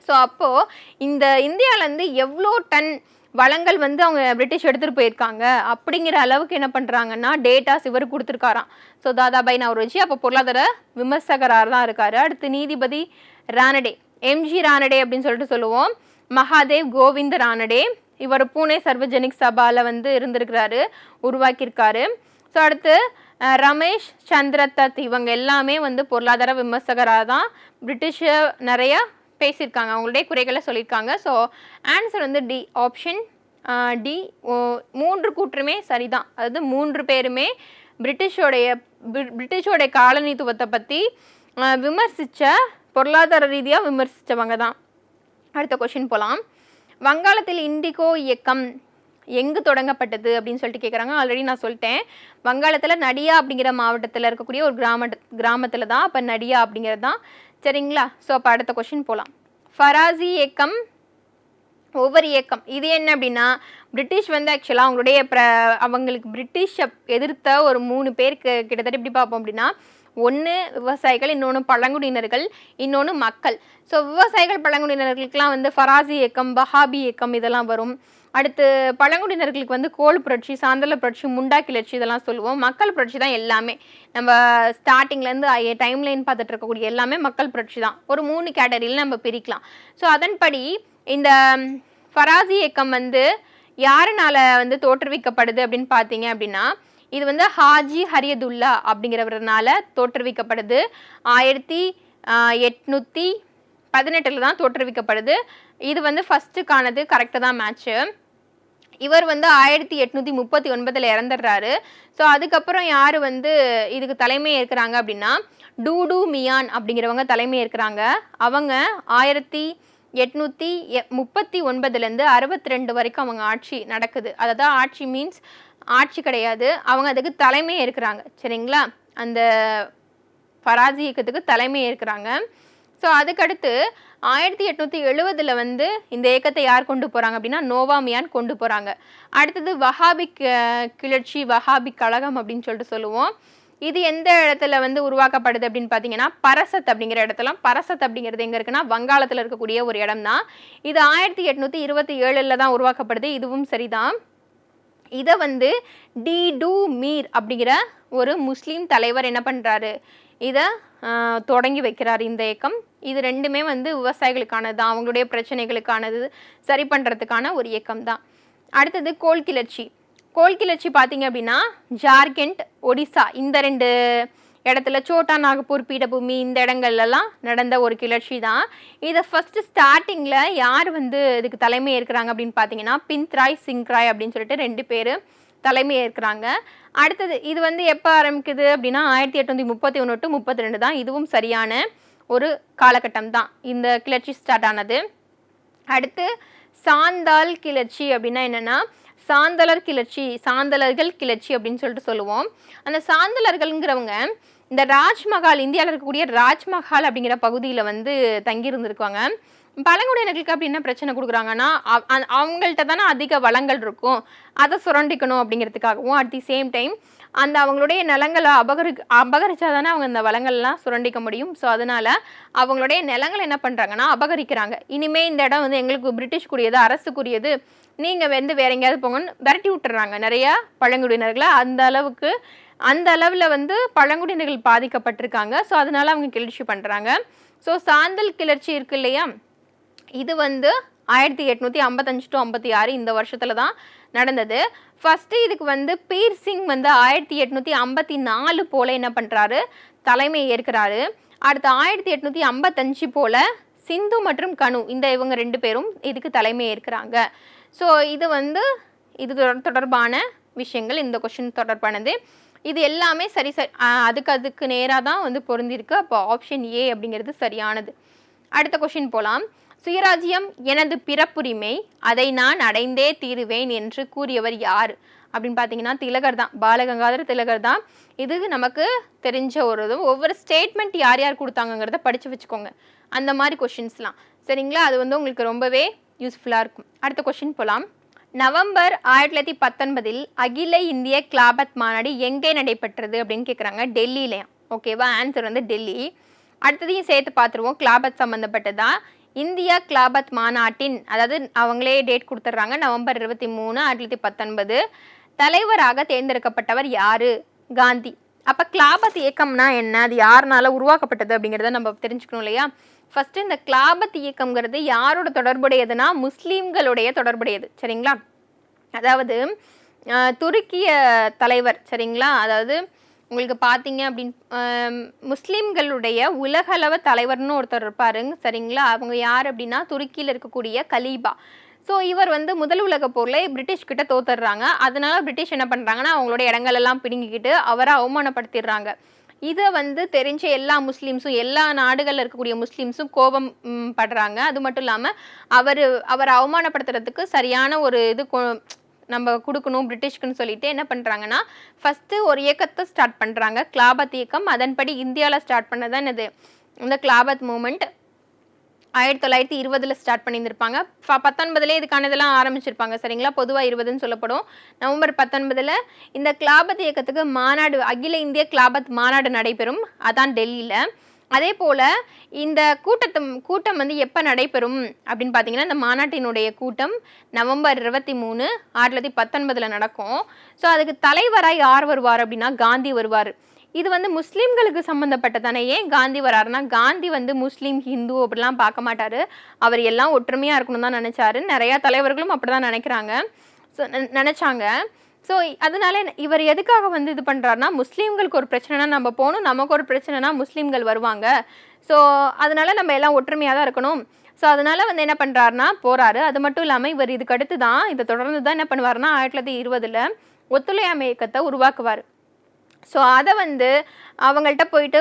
ஸோ அப்போது இந்த இந்தியாவிலேருந்து எவ்வளோ டன் வளங்கள் வந்து அவங்க பிரிட்டிஷ் எடுத்துகிட்டு போயிருக்காங்க அப்படிங்கிற அளவுக்கு என்ன பண்ணுறாங்கன்னா டேட்டாஸ் இவர் கொடுத்துருக்காராம். ஸோ தாதாபாய் நவரோஜி அப்போ பொருளாதார விமர்சகராக தான் இருக்கார். அடுத்து நீதிபதி ரானடே எம்ஜி ரானடே அப்படின்னு சொல்லிட்டு சொல்லுவோம். மகாதேவ் கோவிந்த ரானடே இவர் பூனே சர்வஜனிக் சபாவில் வந்து இருந்திருக்கிறாரு உருவாக்கியிருக்காரு. ஸோ அடுத்து ரமேஷ் ரமேஷ் சந்திரதத் இவங்க எல்லாமே வந்து பொருளாதார விமர்சகராக தான் பிரிட்டிஷை நிறையா பேசியிருக்காங்க அவங்களுடைய குறைகளை சொல்லியிருக்காங்க. ஸோ ஆன்சர் வந்து டி ஆப்ஷன் டி மூன்று கூற்றுமே சரிதான். அதாவது மூன்று பேருமே பிரிட்டிஷோடைய பிரிட்டிஷோடைய காலனித்துவத்தை பற்றி விமர்சித்த பொருளாதார ரீதியாக விமர்சித்தவங்க தான். அடுத்த கொஷின் போகலாம் வங்காளத்தில் இண்டிகோ இயக்கம் எங்கு தொடங்கப்பட்டது அப்படின்னு சொல்லிட்டு கேட்குறாங்க ஆல்ரெடி நான் சொல்லிட்டேன். வங்காளத்தில் நடியா அப்படிங்கிற மாவட்டத்தில் இருக்கக்கூடிய ஒரு கிராம கிராமத்தில் தான் அப்போ நடியா அப்படிங்கிறது தான். சரிங்களா? ஸோ அப்போ அடுத்த கொஷின் போகலாம் ஃபராசி இயக்கம் ஒவ்வொரு இயக்கம் இது என்ன அப்படின்னா பிரிட்டிஷ் வந்து ஆக்சுவலாக அவங்களுடைய ப்ர அவங்களுக்கு பிரிட்டிஷை எதிர்த்த ஒரு மூணு பேருக்கு கிட்டத்தட்ட எப்படி பார்ப்போம் அப்படின்னா ஒன்று விவசாயிகள் இன்னொன்று பழங்குடியினர்கள் இன்னொன்று மக்கள். ஸோ விவசாயிகள் பழங்குடியினர்களுக்கெல்லாம் வந்து ஃபராசி இயக்கம் பஹாபி இயக்கம் இதெல்லாம் வரும். அடுத்து பழங்குடியினர்களுக்கு வந்து கோல் புரட்சி சாந்தல புரட்சி முண்டா கிளர்ச்சி இதெல்லாம் சொல்லுவோம். மக்கள் புரட்சி தான் எல்லாமே. நம்ம ஸ்டார்டிங்லேருந்து டைம் லைன் பார்த்துட்டு இருக்கக்கூடிய எல்லாமே மக்கள் புரட்சி தான். ஒரு மூணு கேட்டகரியில் நம்ம பிரிக்கலாம். ஸோ அதன்படி இந்த ஃபராசி இயக்கம் வந்து யாருனால வந்து தோற்றுவிக்கப்படுது அப்படின்னு பார்த்தீங்க அப்படின்னா இது வந்து ஹாஜி ஹரியதுல்லா அப்படிங்கிறவரனால தோற்றுவிக்கப்படுது. ஆயிரத்தி எட்நூற்றி பதினெட்டில் தான் தோற்றுவிக்கப்படுது. இது வந்து ஃபஸ்ட்டுக்கானது கரெக்டாக தான் மேட்ச்சு இவர் வந்து ஆயிரத்தி எட்நூற்றி முப்பத்தி ஒன்பதில் இறந்துடுறாரு. ஸோ அதுக்கப்புறம் யார் வந்து இதுக்கு தலைமை ஏற்கிறாங்க அப்படின்னா டூடு மியான் அப்படிங்கிறவங்க தலைமை ஏற்கிறாங்க. அவங்க ஆயிரத்தி எட்நூற்றி எ முப்பத்தி ஒன்பதுலேருந்து அறுபத்தி ரெண்டு வரைக்கும் அவங்க ஆட்சி நடக்குது. அதாவது ஆட்சி மீன்ஸ் ஆட்சி கிடையாது. அவங்க அதுக்கு தலைமை ஏற்கிறாங்க. சரிங்களா? அந்த பராஜி இயக்கத்துக்கு தலைமை ஏற்கிறாங்க. ஸோ அதுக்கடுத்து ஆயிரத்தி எட்நூற்றி எழுவதில் வந்து இந்த இயக்கத்தை யார் கொண்டு போகிறாங்க அப்படின்னா நோவாமியான் கொண்டு போகிறாங்க அடுத்தது வஹாபி கிளர்ச்சி வஹாபி கழகம் அப்படின்னு சொல்லிட்டு சொல்லுவோம். இது எந்த இடத்துல வந்து உருவாக்கப்படுது அப்படின்னு பார்த்தீங்கன்னா பரசத் அப்படிங்கிற இடத்துல. பரசத் அப்படிங்கிறது எங்கே இருக்குன்னா வங்காளத்தில் இருக்கக்கூடிய ஒரு இடம் தான் இது ஆயிரத்தி எட்நூற்றி இருபத்தி ஏழில் தான் உருவாக்கப்படுது. இதுவும் சரிதான். இதை வந்து டி டூ மீர் அப்படிங்கிற ஒரு முஸ்லீம் தலைவர் என்ன பண்ணுறாரு இதை தொடங்கி வைக்கிறார் இந்த இயக்கம். இது ரெண்டுமே வந்து விவசாயிகளுக்கானது தான் அவங்களுடைய பிரச்சனைகளுக்கானது சரி பண்ணுறதுக்கான ஒரு இயக்கம் தான் அடுத்தது கோல் கிளர்ச்சி. கோல் கிளர்ச்சி பார்த்தீங்க அப்படின்னா ஜார்க்கண்ட் ஒடிசா இந்த ரெண்டு இடத்துல சோட்டா நாகப்பூர் பீடபூமி இந்த இடங்கள்லாம் நடந்த ஒரு கிளர்ச்சி தான். இதை ஃபஸ்ட்டு ஸ்டார்டிங்கில் யார் வந்து இதுக்கு தலைமை ஏற்கிறாங்க அப்படின்னு பார்த்தீங்கன்னா பிந்த்ராய் சிங்க்ராய் அப்படின்னு சொல்லிட்டு ரெண்டு பேர் தலைமை ஏற்கிறாங்க. அடுத்தது இது வந்து எப்போ ஆரம்பிக்குது அப்படின்னா ஆயிரத்தி எட்நூற்றி முப்பத்தி ஒன்று டு முப்பத்தி ரெண்டு தான். இதுவும் சரியான ஒரு காலகட்டம் தான். இந்த கிளர்ச்சி ஸ்டார்ட் ஆனது. அடுத்து சாந்தால் கிளர்ச்சி அப்படின்னா என்னென்னா சாந்தலர் கிளர்ச்சி சாந்தலர்கள் கிளர்ச்சி அப்படின்னு சொல்லிட்டு சொல்லுவோம். அந்த சாந்தலர்கள்ங்கிறவங்க இந்த ராஜ்மஹால் இந்தியாவில் இருக்கக்கூடிய ராஜ்மஹால் அப்படிங்கிற பகுதியில் வந்து தங்கியிருந்துருக்குவாங்க. பழங்குடியினர்களுக்கு அப்படி என்ன பிரச்சனை கொடுக்குறாங்கன்னா அவ் அவங்கள்ட்ட தானே அதிக வளங்கள் இருக்கும். அதை சுரண்டிக்கணும் அப்படிங்கிறதுக்காகவும் அட் தி சேம் டைம் அந்த அவங்களுடைய நிலங்களை அபகரி அபகரிச்சா தானே அவங்க அந்த வளங்கள்லாம் சுரண்டிக்க முடியும். ஸோ அதனால் அவங்களுடைய நிலங்களை என்ன பண்ணுறாங்கன்னா அபகரிக்கிறாங்க. இனிமேல் இந்த இடம் வந்து எங்களுக்கு பிரிட்டிஷ்குரியது அரசுக்குரியது நீங்கள் வந்து வேற எங்கேயாவது போங்கன்னு விரட்டி விட்டுறாங்க. நிறையா பழங்குடியினர்களை. அந்த அளவுக்கு அந்த அளவில் வந்து பழங்குடியினர்கள் பாதிக்கப்பட்டிருக்காங்க. ஸோ அதனால அவங்க கிளர்ச்சி பண்ணுறாங்க ஸோ சாந்தல் கிளர்ச்சி இருக்கு இல்லையா? இது வந்து ஆயிரத்தி எட்நூற்றி ஐம்பத்தஞ்சு டு ஐம்பத்தி ஆறு இந்த வருஷத்தில் தான் நடந்தது. ஃபஸ்ட்டு இதுக்கு வந்து பீர் சிங் வந்து ஆயிரத்தி எட்நூற்றி ஐம்பத்தி நாலு போல் என்ன பண்ணுறாரு தலைமை ஏற்கிறாரு. அடுத்து ஆயிரத்தி எட்நூற்றி ஐம்பத்தஞ்சு போல் சிந்து மற்றும் கனு இந்த இவங்க ரெண்டு பேரும் இதுக்கு தலைமை ஏற்கிறாங்க. ஸோ இது வந்து இது தொடர்- தொடர்பான விஷயங்கள் இந்த கொஷின் தொடர்பானது. இது எல்லாமே சரி சரி அதுக்கு அதுக்கு நேராக தான் வந்து பொருந்திருக்கு. அப்போ ஆப்ஷன் ஏ அப்படிங்கிறது சரியானது. அடுத்த கொஷின் போகலாம் சுயராஜ்யம் எனது பிறப்புரிமை அதை நான் அடைந்தே தீருவேன் என்று கூறியவர் யார்? அப்படின்னு பார்த்தீங்கன்னா திலகர் தான். பாலகங்காதர திலகர் தான். இது நமக்கு தெரிஞ்ச ஒரு இதுவும் ஒவ்வொரு ஸ்டேட்மெண்ட் யார் யார் கொடுத்தாங்கங்கிறத படித்து வச்சுக்கோங்க. அந்த மாதிரி கொஷின்ஸ்லாம் சரிங்களா? அது வந்து உங்களுக்கு ரொம்பவே யூஸ்ஃபுல்லாக இருக்கும். அடுத்த கொஷின் போகலாம் நவம்பர் ஆயிரத்தி தொள்ளாயிரத்தி பத்தொன்பதில் அகில இந்திய கிளாபத் மாநாடு எங்கே நடைபெற்றது அப்படின்னு கேட்குறாங்க டெல்லியிலையா? ஓகேவா ஆன்சர் வந்து டெல்லி. அடுத்ததையும் சேர்த்து பார்த்துருவோம். கிளாபத் சம்மந்தப்பட்டதா இந்தியா கிளாபத் மாநாட்டின் அதாவது அவங்களே டேட் கொடுத்துட்றாங்க. நவம்பர் இருபத்தி மூணு ஆயிரத்தி தொள்ளாயிரத்தி பத்தொன்பது. தலைவராக தேர்ந்தெடுக்கப்பட்டவர் யாரு? காந்தி. அப்போ கிளாபத் இயக்கம்னா என்ன? அது யாருனால உருவாக்கப்பட்டது அப்படிங்கிறத நம்ம தெரிஞ்சுக்கணும் இல்லையா? ஃபர்ஸ்ட் இந்த கிளாபத் இயக்கம்ங்கிறது யாரோட தொடர்புடையதுன்னா முஸ்லீம்களுடைய தொடர்புடையது. சரிங்களா? அதாவது துருக்கிய தலைவர் சரிங்களா? அதாவது உங்களுக்கு பார்த்தீங்க அப்படின்னு முஸ்லீம்களுடைய உலகளவு தலைவர்னு ஒருத்தர் இருப்பாருங்க சரிங்களா? அவங்க யார் அப்படின்னா துருக்கியில் இருக்கக்கூடிய கலீபா. ஸோ இவர் வந்து முதல் உலக போரில் பிரிட்டிஷ் கிட்ட தோத்துடுறாங்க. அதனால பிரிட்டிஷ் என்ன பண்ணுறாங்கன்னா அவங்களோட இடங்கள் எல்லாம் பிடுங்கிக்கிட்டு அவரை அவமானப்படுத்திடுறாங்க. இதை வந்து தெரிஞ்ச எல்லா முஸ்லீம்ஸும் எல்லா நாடுகளில் இருக்கக்கூடிய முஸ்லீம்ஸும் கோபம் படுறாங்க. அது மட்டும் இல்லாமல் அவர் அவரை அவமானப்படுத்துறதுக்கு சரியான ஒரு இது கொ- நம்ம கொடுக்கணும் பிரிட்டிஷ்க்குன்னு சொல்லிட்டு என்ன பண்ணுறாங்கன்னா ஃபஸ்ட்டு ஒரு இயக்கத்தை ஸ்டார்ட் பண்ணுறாங்க கிளாபத் இயக்கம் அதன்படி இந்தியாவில் ஸ்டார்ட் பண்ணதான் இது. இந்த கிளாபத் மூமெண்ட் ஆயிரத்தி தொள்ளாயிரத்தி இருபதில் ஸ்டார்ட் பண்ணியிருந்திருப்பாங்க. பத்தொன்பதுலேயே இதுக்கான இதெல்லாம் ஆரம்பிச்சிருப்பாங்க சரிங்களா? பொதுவாக இருபதுன்னு சொல்லப்படும். நவம்பர் பத்தொன்பதில் இந்த கிளாபத் இயக்கத்துக்கு மாநாடு அகில இந்திய கிளாபத் மாநாடு நடைபெறும். அதான் டெல்லியில். அதே போல் இந்த கூட்டத்தும் கூட்டம் வந்து எப்போ நடைபெறும் அப்படின்னு பார்த்தீங்கன்னா இந்த மாநாட்டினுடைய கூட்டம் நவம்பர் இருபத்தி மூணு ஆயிரத்தி தொள்ளாயிரத்தி பத்தொன்பதில் நடக்கும். ஸோ அதுக்கு தலைவராக யார் வருவார் அப்படின்னா காந்தி வருவார். இது வந்து முஸ்லீம்களுக்கு சம்மந்தப்பட்டதானே ஏன் காந்தி வராருன்னா காந்தி வந்து முஸ்லீம் ஹிந்து அப்படிலாம் பார்க்க மாட்டாரு. அவர் எல்லாம் ஒற்றுமையாக இருக்கணும் தான் நினச்சாரு. நிறையா தலைவர்களும் அப்படி தான் நினைக்கிறாங்க ஸோ நினச்சாங்க. ஸோ அதனால இவர் எதுக்காக வந்து இது பண்ணுறாருனா முஸ்லீம்களுக்கு ஒரு பிரச்சனைனா நம்ம போகணும் நமக்கு ஒரு பிரச்சனைனா முஸ்லீம்கள் வருவாங்க. ஸோ அதனால நம்ம எல்லாம் ஒற்றுமையாக தான் இருக்கணும். ஸோ அதனால் வந்து என்ன பண்ணுறாருனா போகிறாரு அது மட்டும் இல்லாமல் இவர் இதுக்கு அடுத்து தான் இதை தொடர்ந்து தான் என்ன பண்ணுவாருன்னா ஆயிரத்தி தொள்ளாயிரத்தி இருபதில் ஒத்துழையாமை இயக்கத்தை உருவாக்குவார். ஸோ அதை வந்து அவங்கள்ட்ட போயிட்டு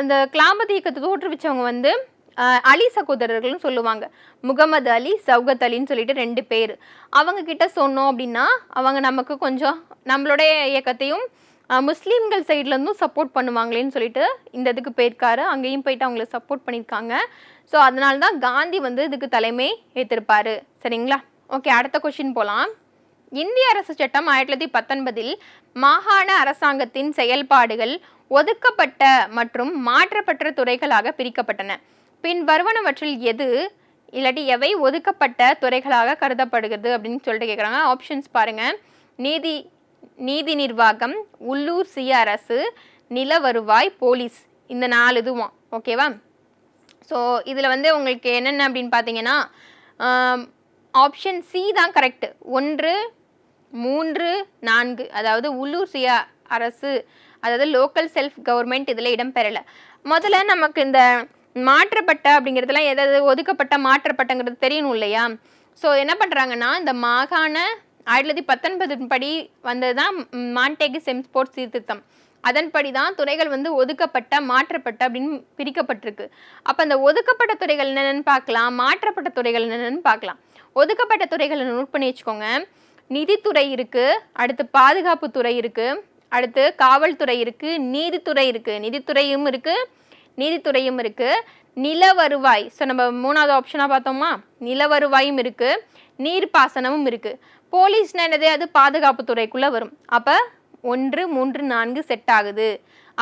அந்த கிளாமத் இயக்கத்தை தோற்றுவிச்சவங்க வந்து அலி சகோதரர்கள்னு சொல்லுவாங்க. முகமது அலி சௌகத் அலின்னு சொல்லிட்டு ரெண்டு பேர். அவங்க கிட்ட சொன்னோம் அப்படின்னா அவங்க நமக்கு கொஞ்சம் நம்மளுடைய இயக்கத்தையும் முஸ்லீம்கள் சைட்லேருந்தும் சப்போர்ட் பண்ணுவாங்களேன்னு சொல்லிட்டு இந்த இதுக்கு போயிருக்காரு. அங்கேயும் போயிட்டு அவங்கள சப்போர்ட் பண்ணியிருக்காங்க. ஸோ அதனால தான் காந்தி வந்து இதுக்கு தலைமை ஏற்றிருப்பாரு சரிங்களா? ஓகே அடுத்த கொஷின் போகலாம் இந்திய அரசு சட்டம் ஆயிரத்தி தொள்ளாயிரத்தி பத்தொன்பதில் மாகாண அரசாங்கத்தின் செயல்பாடுகள் ஒதுக்கப்பட்ட மற்றும் மாற்றப்பட்ட துறைகளாக பிரிக்கப்பட்டன. பின் வருவனவற்றில் எது இல்லாட்டி எவை ஒதுக்கப்பட்ட துறைகளாக கருதப்படுகிறது அப்படின்னு சொல்லிட்டு கேட்குறாங்க ஆப்ஷன்ஸ் பாருங்க. நீதி நீதி நிர்வாகம் உள்ளூர் சுய அரசு நில வருவாய் போலீஸ். இந்த நாலு இதுவும். ஓகேவா ஸோ இதில் வந்து உங்களுக்கு என்னென்ன அப்படின்னு பார்த்தீங்கன்னா ஆப்ஷன் சி தான் கரெக்டு ஒன்று மூன்று நான்கு அதாவது உள்ளூர் சுய அரசு அதாவது லோக்கல் செல்ஃப் கவர்மெண்ட் இதில் இடம்பெறலை முதல்ல நமக்கு இந்த மாற்றப்பட்ட அப்படிங்கிறதுலாம் எதாவது ஒதுக்கப்பட்ட மாற்றப்பட்டங்கிறது தெரியணும் இல்லையா? ஸோ என்ன பண்ணுறாங்கன்னா இந்த மாகாண ஆயிரத்தி தொள்ளாயிரத்தி பத்தொன்பது படி வந்தது தான் மான்டேகு செம்ஸ்போர்ட் சீர்திருத்தம். அதன்படி தான் துறைகள் வந்து ஒதுக்கப்பட்ட மாற்றப்பட்ட அப்படின்னு பிரிக்கப்பட்டிருக்கு. அப்போ அந்த ஒதுக்கப்பட்ட துறைகள் என்னென்னு பார்க்கலாம் மாற்றப்பட்ட துறைகள் என்னென்னு பார்க்கலாம். ஒதுக்கப்பட்ட துறைகளை நோட் பண்ணி வச்சுக்கோங்க. நிதித்துறை இருக்குது அடுத்து பாதுகாப்பு துறை இருக்குது அடுத்து காவல்துறை இருக்குது நீதித்துறை இருக்குது நிதித்துறையும் இருக்குது நீதித்துறையும் இருக்குது நில வருவாய் ஸோ நம்ம மூணாவது ஆப்ஷனாக பார்த்தோமா? நில வருவாயும் இருக்குது நீர்ப்பாசனமும் இருக்குது போலீஸ்னா என்னது? அது பாதுகாப்பு துறைக்குள்ளே வரும். அப்போ ஒன்று மூன்று நான்கு செட் ஆகுது.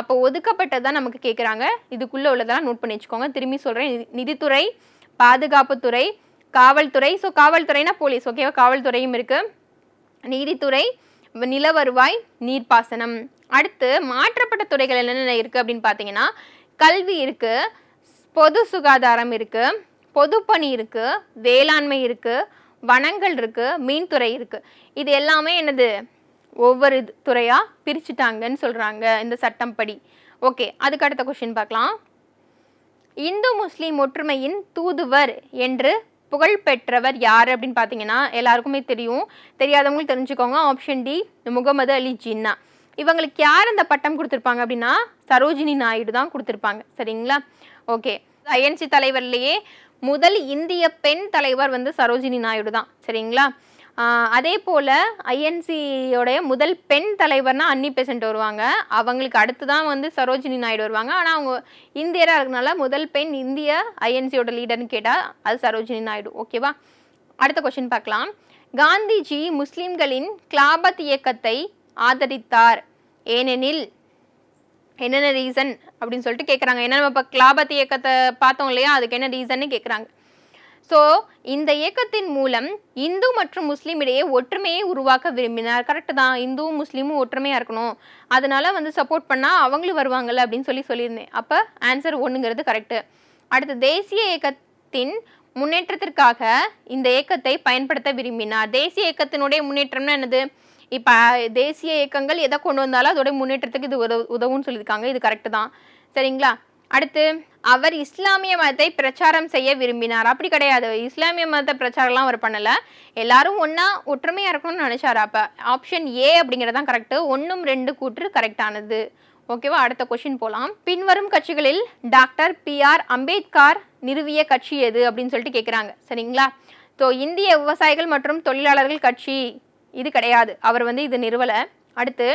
அப்போ ஒதுக்கப்பட்டதான் நமக்கு கேட்குறாங்க இதுக்குள்ளே உள்ளதெல்லாம் நோட் பண்ணி வச்சுக்கோங்க. திரும்பி சொல்கிறேன் நிதித்துறை பாதுகாப்புத்துறை காவல்துறை. ஸோ காவல்துறைனா போலீஸ். ஓகேவா காவல்துறையும் இருக்குது நீதித்துறை நிலவருவாய் நில வருவாய் நீர்ப்பாசனம். அடுத்து மாற்றப்பட்ட துறைகள் என்னென்ன இருக்குது அப்படின்னு பார்த்தீங்கன்னா கல்வி இருக்குது பொது சுகாதாரம் இருக்குது பொதுப்பணி இருக்குது வேளாண்மை இருக்குது வனங்கள் இருக்குது மீன்துறை இருக்குது இது எல்லாமே என்னது? ஒவ்வொரு இது- பிரிச்சுட்டாங்கன்னு சொல்கிறாங்க இந்த சட்டம் படி ஓகே அதுக்கு அடுத்த கொஷின் பார்க்கலாம். இந்து முஸ்லீம் ஒற்றுமையின் தூதுவர் என்று புகழ் பெற்றவர் யார் அப்படின்னு பார்த்தீங்கன்னா எல்லாருக்குமே தெரியும். தெரியாதவங்களுக்கு தெரிஞ்சுக்கோங்க. Option D Muhammad Ali Jinnah. இவங்களுக்கு யார் அந்த பட்டம் கொடுத்துருப்பாங்க அப்படின்னா சரோஜினி நாயுடு தான் கொடுத்துருப்பாங்க. சரிங்களா? ஓகே ஐஎன்சி தலைவர்லேயே முதல் இந்திய பெண் தலைவர் வந்து சரோஜினி நாயுடு தான். சரிங்களா? அதே போல் ஐஎன்சியோடைய முதல் பெண் தலைவர்னால் அன்னி பெசன்ட் வருவாங்க. அவங்களுக்கு அடுத்து தான் வந்து சரோஜினி நாயுடு வருவாங்க. ஆனால் அவங்க இந்தியராக இருக்கனால முதல் பெண் இந்திய ஐஎன்சியோட லீடர்னு கேட்டால் அது சரோஜினி நாயுடு. ஓகேவா அடுத்த கொஸ்டின் பார்க்கலாம். காந்திஜி முஸ்லீம்களின் கிளாபத் இயக்கத்தை ஆதரித்தார். ஏனெனில் என்னென்ன ரீசன் அப்படின்னு சொல்லிட்டு கேட்குறாங்க ஏன்னா நம்ம இப்போ கிளாபத் இயக்கத்தை பார்த்தோம் இல்லையா? அதுக்கு என்ன ரீசன்னு கேட்குறாங்க ஸோ இந்த இயக்கத்தின் மூலம் இந்து மற்றும் முஸ்லீம் இடையே ஒற்றுமையை உருவாக்க விரும்பினார். கரெக்டு தான். இந்துவும் முஸ்லீமும் ஒற்றுமையாக இருக்கணும். அதனால் வந்து சப்போர்ட் பண்ணால் அவங்களும் வருவாங்கல்ல அப்படின்னு சொல்லி சொல்லியிருந்தேன். அப்போ ஆன்சர் ஒன்றுங்கிறது கரெக்டு அடுத்து தேசிய இயக்கத்தின் முன்னேற்றத்திற்காக இந்த இயக்கத்தை பயன்படுத்த விரும்பினார். தேசிய இயக்கத்தினுடைய முன்னேற்றம்னா என்னது? இப்போ தேசிய இயக்கங்கள் எதை கொண்டு வந்தாலும் அதோட முன்னேற்றத்துக்கு இது உதவு உதவும்னு சொல்லியிருக்காங்க. இது கரெக்டு தான். சரிங்களா? அடுத்து அவர் இஸ்லாமிய மதத்தை பிரச்சாரம் செய்ய விரும்பினார்? அப்படி கிடையாது. இஸ்லாமிய மதத்தை பிரச்சாரம்லாம் அவர் பண்ணலை. எல்லாரும் ஒன்றா ஒற்றுமையாக இருக்கணும்னு நினச்சாரு. அப்போ ஆப்ஷன் ஏ அப்படிங்கிறது தான் கரெக்டு ஒன்றும் ரெண்டு கூற்று கரெக்டானது ஓகேவா அடுத்த கொஷின் போகலாம் பின்வரும் கட்சிகளில் டாக்டர் பி ஆர் அம்பேத்கர் நிறுவிய கட்சி எது அப்படின்னு சொல்லிட்டு கேட்குறாங்க சரிங்களா? ஸோ இந்திய விவசாயிகள் மற்றும் தொழிலாளர்கள் கட்சி இது கிடையாது. அவர் வந்து இது நிறுவலை. அடுத்து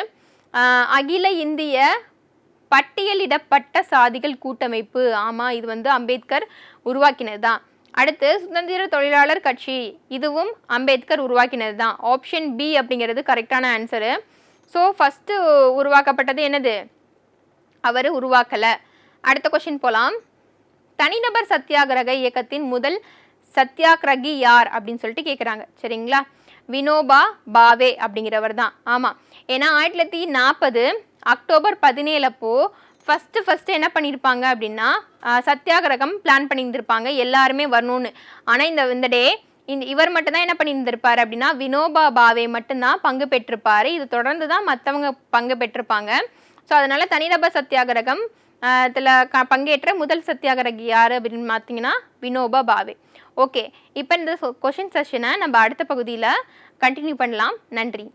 அகில இந்திய பட்டியலிடப்பட்ட சாதிகள் கூட்டமைப்பு. ஆமாம் இது வந்து அம்பேத்கர் உருவாக்கினது தான் அடுத்து சுதந்திர தொழிலாளர் கட்சி. இதுவும் அம்பேத்கர் உருவாக்கினது தான் ஆப்ஷன் பி அப்படிங்கிறது கரெக்டான ஆன்சரு ஸோ ஃபஸ்ட்டு உருவாக்கப்பட்டது என்னது? அவர் உருவாக்கலை. அடுத்த கொஷின் போகலாம் தனிநபர் சத்தியாகிரக இயக்கத்தின் முதல் சத்தியாகிரகி யார்? அப்படின்னு சொல்லிட்டு கேட்குறாங்க சரிங்களா? வினோபா பாவே அப்படிங்கிறவர் தான் ஆமாம் ஏன்னா ஆயிரத்தி தொள்ளாயிரத்தி நாற்பது அக்டோபர் பதினேழப்போ ஃபஸ்ட்டு ஃபஸ்ட்டு என்ன பண்ணியிருப்பாங்க அப்படின்னா சத்தியாகிரகம் பிளான் பண்ணியிருந்திருப்பாங்க எல்லாருமே வரணும்னு. ஆனால் இந்த இந்த டே இந்த இவர் மட்டும்தான் என்ன பண்ணியிருந்திருப்பார் அப்படின்னா வினோபா பாவே மட்டும்தான் பங்கு பெற்றிருப்பார். இது தொடர்ந்து தான் மற்றவங்க பங்கு பெற்றிருப்பாங்க. ஸோ அதனால் தனிநபர் சத்தியாகிரகம் இதில் க பங்கேற்ற முதல் சத்தியாகிரகி யார் அப்படின்னு பார்த்தீங்கன்னா வினோபா பாவே. ஓகே இப்போ இந்த கொஷின் செஷனை நம்ம அடுத்த பகுதியில் கண்டினியூ பண்ணலாம். நன்றி.